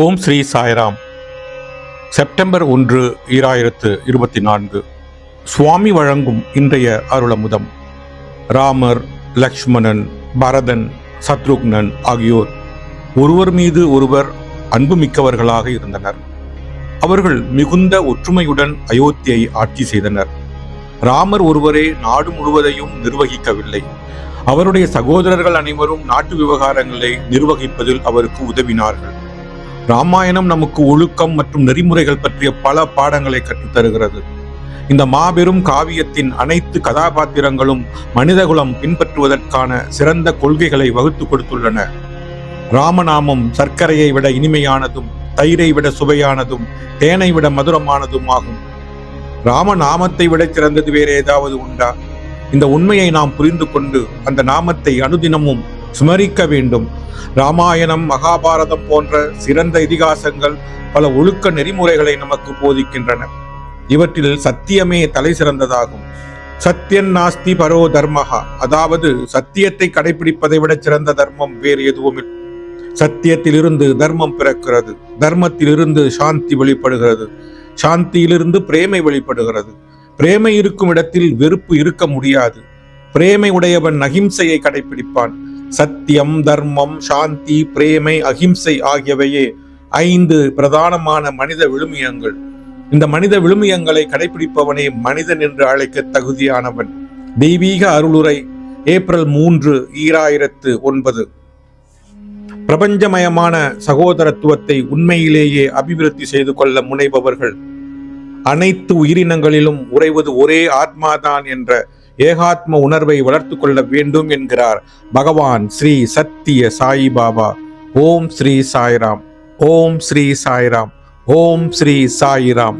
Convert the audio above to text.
ஓம் Sri Sairam. September ஒன்று ஈராயிரத்து இருபத்தி நான்கு சுவாமி வழங்கும் இன்றைய அருளமுதம். ராமர் லக்ஷ்மணன் பரதன் சத்ருக்னன் ஆகியோர் ஒருவர் மீது ஒருவர் அன்புமிக்கவர்களாக இருந்தனர். அவர்கள் மிகுந்த ஒற்றுமையுடன் அயோத்தியை ஆட்சி செய்தனர். ராமர் ஒருவரே நாடு முழுவதையும் நிர்வகிக்கவில்லை. அவருடைய சகோதரர்கள் அனைவரும் நாட்டு விவகாரங்களை நிர்வகிப்பதில் அவருக்கு உதவினார்கள். ராமாயணம் நமக்கு ஒழுக்கம் மற்றும் நெறிமுறைகள் பற்றிய பல பாடங்களை கற்றுத் தருகிறது இந்த மாபெரும் காவியத்தின் அனைத்து கதாபாத்திரங்களும் மனிதகுலம் பின்பற்றுவதற்கான சிறந்த கொள்கைகளை வகுத்து கொடுத்துள்ளன. ராமநாமம் சர்க்கரையை விட இனிமையானதும் தயிரை விட சுவையானதும் தேனை விட மதுரமானதும் ஆகும் ராமநாமத்தை விட சிறந்தது வேறு ஏதாவது உண்டா? இந்த உண்மையை நாம் புரிந்து கொண்டு அந்த நாமத்தை அனுதினமும் ஸ்மரிக்க வேண்டும். ராமாயணம் மகாபாரதம் போன்ற சிறந்த இதிகாசங்கள் பல ஒழுக்க நெறிமுறைகளை நமக்கு போதிக்கின்றன. இவற்றில் சத்தியமே தலை சிறந்ததாகும். சத்தியன் நாஸ்தி பரோ தர்மஹா. அதாவது சத்தியத்தை கடைபிடிப்பதை விட சிறந்த தர்மம் வேறு எதுவும் சத்தியத்திலிருந்து தர்மம் பிறக்கிறது. தர்மத்திலிருந்து சாந்தி வெளிப்படுகிறது. சாந்தியிலிருந்து பிரேமை வெளிப்படுகிறது. பிரேமை இருக்கும் இடத்தில் வெறுப்பு இருக்க முடியாது. பிரேமை உடையவன் அகிம்சையை கடைபிடிப்பான். சத்தியம் தர்மம் சாந்தி பிரேமை அகிம்சை ஆகியவையே ஐந்து பிரதானமான மனித விழுமியங்கள். இந்த மனித விழுமியங்களை கடைபிடிப்பவனே மனிதன் என்று அழைக்க தகுதியானவன். தெய்வீக அருளுரை ஏப்ரல் மூன்று ஈராயிரத்து ஒன்பது. பிரபஞ்சமயமான சகோதரத்துவத்தை உண்மையிலேயே அபிவிருத்தி செய்து கொள்ள முனைபவர்கள். அனைத்து உயிரினங்களிலும் உறைவது ஒரே ஆத்மாதான் என்ற ஏகாத்ம உணர்வை வளர்த்து கொள்ள வேண்டும் என்கிறார். பகவான் ஸ்ரீ சத்திய சாயிபாபா ஓம் ஸ்ரீ சாய்ராம். ஓம் ஸ்ரீ சாய்ராம். ஓம் ஸ்ரீ சாய்ராம்.